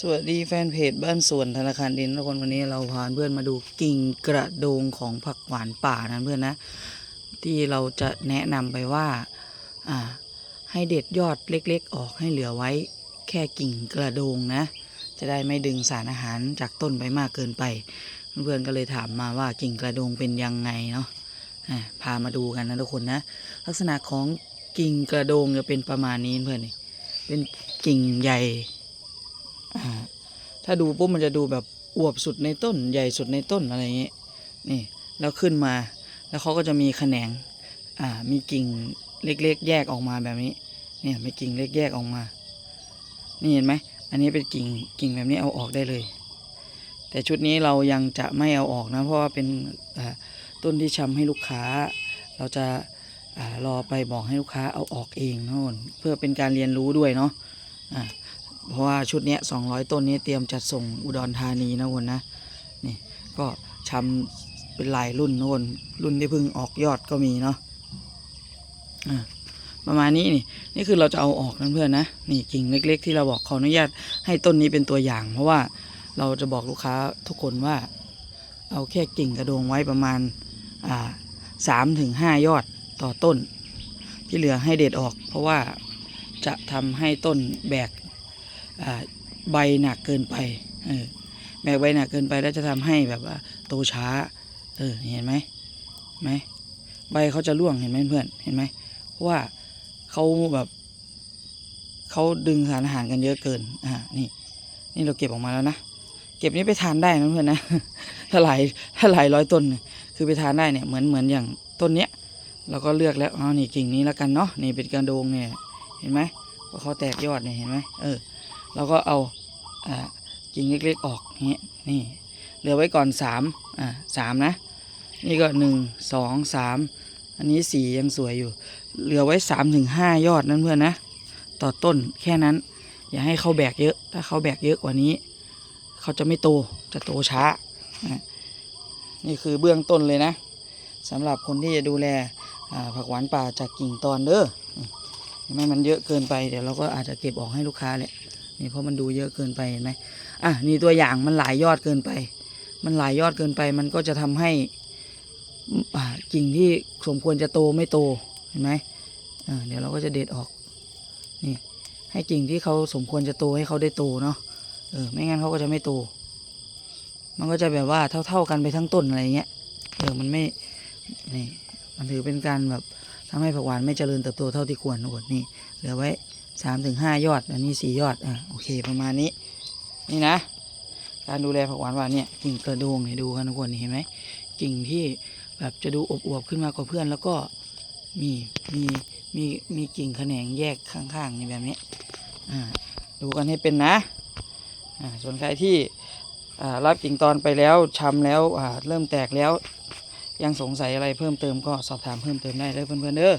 สวัสดีแฟนเพจบ้านสวนธนาคารดินทุกคนวันนี้เราพาเพื่อนมาดูกิ่งกระโดงของผักหวานป่านะเพื่อนนะ ที่เราจะแนะนำไปว่าอ่า ให้เด็ดยอดเล็กๆ ออกให้เหลือไว้ แค่กิ่งกระโดงนะ จะได้ไม่ดึงสารอาหารจากต้นไปมากเกินไป เพื่อนก็เลยถามมาว่ากิ่งกระโดงเป็นยังไงเนาะพามาดูกันนะทุกคนนะ ลักษณะของกิ่งกระโดงจะเป็นประมาณนี้เพื่อนนี่เป็นกิ่งใหญ่ ถ้าดูปุ๊บมันจะดูแบบอวบสุดในต้น ใหญ่สุดในต้นอะไรอย่างเงี้ยนี่แล้วขึ้นมา แล้วเขาก็จะมีแขนงอ่ามีกิ่งเล็กๆ แยกออกมาแบบนี้ เนี่ยมีกิ่งเล็กแยกออกมา นี่เห็นไหมอันนี้เป็นกิ่งกิ่งแบบนี้เอาออกได้เลย แต่ชุดนี้เรายังจะไม่เอาออกนะ เพราะว่าเป็นต้นที่ชำให้ลูกค้า เราจะอรอไปบอกให้ลูกค้าเอาออกเองโน่นเพื่อเป็นการเรียนรู้ด้วยเนาะอ่า เพราะว่าชุดนี้ย200ต้นนี้เตรียมจัดส่งอุดรธานีนะวนนะนี่ก็ชำเป็นหลายรุ่นนะวนรุ่นที่เพิ่งออกยอดก็มีเนาะอ่าประมาณนี้นี่นี่คือเราจะเอาออกนะเพื่อนนะนี่กิ่งเล็ก ๆ ที่เราบอกขออนุญาตให้ต้นนี้เป็นตัวอย่าง เพราะว่าเราจะบอกลูกค้าทุกคนว่า เอาแค่กิ่งกระโดงไว้ประมาณอ่าสามถึงห้ายอดต่อต้น ที่เหลือให้เด็ดออก เพราะว่าจะทำให้ต้นแบก ใบหนักเกินไปเออแบกใบหนักเกินไปแล้วจะทำให้แบบว่าโตช้า เออเห็นไหมไหมใบเขาจะร่วงเห็นไหมเพื่อนเห็นไหมเพราะว่าเขาแบบเขาดึงสารอาหารกันเยอะเกินอ่านี่นี่เราเก็บออกมาแล้วนะเก็บนี้ไปทานได้นะเพื่อนนะถ้าหลายถ้าหลายร้อยต้นคือไปทานได้เนี่ยเหมือนเหมือนอย่างต้นเนี้ยเราก็เลือกแล้วอ๋อนี่กิ่งนี้แล้วกันเนาะนี่เป็นกระโดงเนี่ยเห็นไหมพอเขาแตกยอดเนี่ยเห็นไหมเออ เราก็เอากิ่งเล็กๆออกเงี้ยนี่เหลือไว้ก่อนสามอ่าสามนะ นี่ก็หนึ่งสองสามอันนี้สี่ยังสวยอยู่ เหลือไว้สามถึงห้ายอดนั่นเพื่อนนะ ต่อต้นแค่นั้น อย่าให้เขาแบกเยอะ ถ้าเขาแบกเยอะกว่านี้ เขาจะไม่โตจะโตช้า นี่คือเบื้องต้นเลยนะสำหรับคนที่จะดูแลผักหวานป่าจากกิ่งตอนเด้อไหมมันเยอะเกินไปเดี๋ยวเราก็อาจจะเก็บออกให้ลูกค้าแหละ นี่เพราะมันดูเยอะเกินไปเห็นไหมอะนี่ตัวอย่างมันหลายยอดเกินไป มันหลายยอดเกินไป มันก็จะทำให้กิ่งที่สมควรจะโตไม่โตเห็นไหมอ่าเดี๋ยวเราก็จะเด็ดออกนี่ให้กิ่งที่เขาสมควรจะโตให้เขาได้โตเนาะเออไม่งั้นเขาก็จะไม่โต มันก็จะแบบว่าเท่า ๆกันไปทั้งต้นอะไรเงี้ยเออมันไม่นี่มันถือเป็นการแบบทำให้ผักหวานไม่เจริญเติบโตเท่าที่ควรทุกคนนี่เหลือไว้ สามถึงห้ายอด อันนี้สี่ยอด อะ โอเค ประมาณนี้ นี่นะ การดูแลผักหวานว่าเนี่ย กิ่งกระโดงเนี่ยดูกันทุกคนเห็นไหม กิ่งที่แบบจะดูอบอวบขึ้นมากว่าเพื่อน แล้วก็มี มี มี มีกิ่งแขนงแยกข้างๆในแบบนี้ อ่า ดูกันให้เป็นนะ อ่า ส่วนใครที่อ่ารับกิ่งตอนไปแล้วชำแล้วอ่าเริ่มแตกแล้ว ยังสงสัยอะไรเพิ่มเติมก็สอบถามเพิ่มเติมได้เลยเพื่อนๆเด้อ